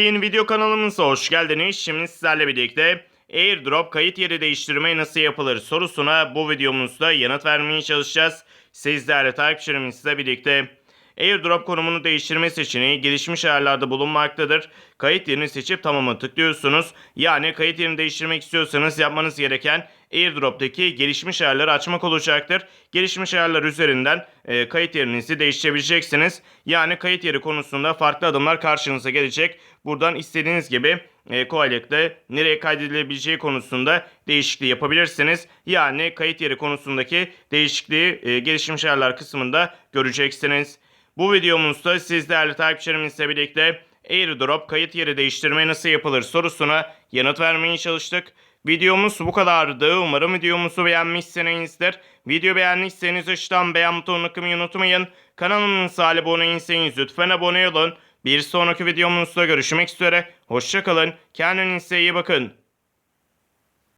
Yeni video kanalımıza hoş geldiniz. Şimdi sizlerle birlikte AirDrop kayıt yeri değiştirme nasıl yapılır sorusuna bu videomuzda yanıt vermeye çalışacağız. Siz değerli takipçilerimizle birlikte AirDrop konumunu değiştirme seçeneği gelişmiş ayarlarda bulunmaktadır. Kayıt yerini seçip tamam'a tıklıyorsunuz. Yani kayıt yerini değiştirmek istiyorsanız yapmanız gereken AirDrop'taki gelişmiş ayarları açmak olacaktır. Gelişmiş ayarlar üzerinden e, kayıt yerinizi değiştirebileceksiniz. Yani kayıt yeri konusunda farklı adımlar karşınıza gelecek. Buradan istediğiniz gibi e, kolaylıkla nereye kaydedilebileceği konusunda değişikliği yapabilirsiniz. Yani kayıt yeri konusundaki değişikliği e, gelişmiş ayarlar kısmında göreceksiniz. Bu videomuzda siz değerli takipçilerimizle birlikte AirDrop kayıt yeri değiştirme nasıl yapılır sorusuna yanıt vermeye çalıştık. Videomuz bu kadardı. Umarım videomuzu beğenmişsinizdir. Video beğendiyseniz aşağıdan beğen butonuna tıklamayı unutmayın. Kanalımıza abone değilseniz lütfen abone olun. Bir sonraki videomuzda görüşmek üzere. Hoşçakalın. Kendinize iyi bakın.